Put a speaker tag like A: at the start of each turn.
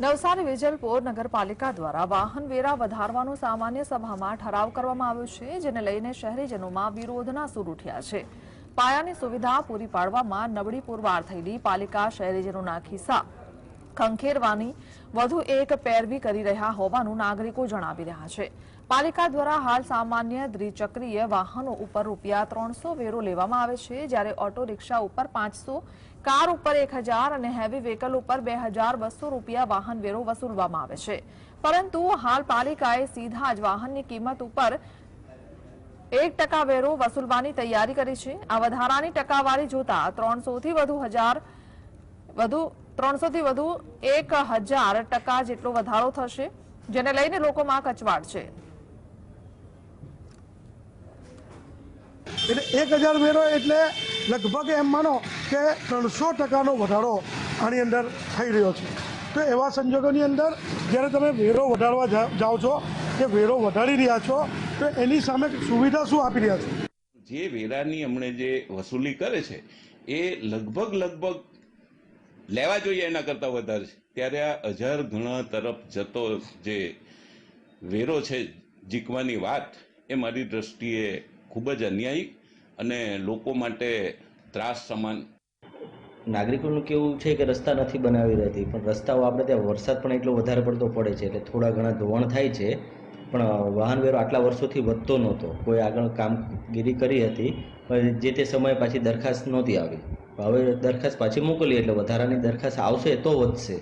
A: નવસારી વિજલપોર નગરપાલિકા દ્વારા વાહન વેરા વધારવાનો સામાન્ય સભામાં ઠરાવ કરવામાં આવ્યો છે, જેને લઈને શહેરીજનોમાં વિરોધના સૂર ઉઠ્યા છે. પાયાની સુવિધા પૂરી પાડવામાં નબળી પુરવાર થયેલી પાલિકા શહેરીજનોના ખિસ્સા ખંખેરવાની વધુ એક પેરવી કરી રહ્યા હોવાનું નાગરિકો જણાવી રહ્યા છે. પાલિકા દ્વારા હાલ સામાન્ય દ્વિચક્રીય વાહનો ઉપર રૂપિયા ત્રણસો વેરો લેવામાં આવે છે, જ્યારે ઓટો રિક્ષા ઉપર પાંચસો, કાર ઉપર એક અને હેવી વ્હીકલ ઉપર બે રૂપિયા વાહન વેરો વસૂલવામાં આવે છે. પરંતુ હાલ પાલિકાએ સીધા જ વાહનની કિંમત ઉપર એક ટકા વેરો વસૂલવાની તૈયારી કરી છે. આ વધારાની ટકાવારી જોતા ત્રણસોથી વધુ હજાર, વધુ ત્રણસોથી વધુ એક હજાર ટકા જેટલો વધારો થશે જેને લઈને લોકોમાં કચવાટ છે.
B: એટલે એક હજાર વેરો એટલે લગભગ એમ માનો કે ત્રણસો ટકાનો વધારો આની અંદર થઈ રહ્યો છે. તો એવા સંજોગોની અંદર જ્યારે તમે વેરો વધારવા જા- જાઓ છો કે વેરો વધારી રહ્યા છો તો એની સામે સુવિધા શું આપી રહ્યા છો?
C: જે વેરાની હમણે જે વસૂલી કરે છે એ લગભગ લગભગ લેવા જોઈએ એના કરતાં વધારે છે. ત્યારે આ હજાર ગણા તરફ જતો જે વેરો છે જીકવાની વાત, એ મારી દ્રષ્ટિએ ખૂબ જ અન્યાયી અને લોકો માટે ત્રાસ સમાન.
D: નાગરિકોનું કેવું છે કે રસ્તા નથી બનાવી રહેતી, પણ રસ્તાઓ આપણે ત્યાં વરસાદ પણ એટલો વધારે પડતો પડે છે, એટલે થોડા ઘણા ધોવાણ થાય છે, પણ વાહન વેરો આટલા વર્ષોથી વધતો નહોતો. કોઈ આગળ કામગીરી કરી હતી, પણ જે તે સમયે પાછી દરખાસ્ત નહોતી આવી. હવે દરખાસ્ત પાછી મોકલી એટલે વધારાની દરખાસ્ત આવશે તો વધશે.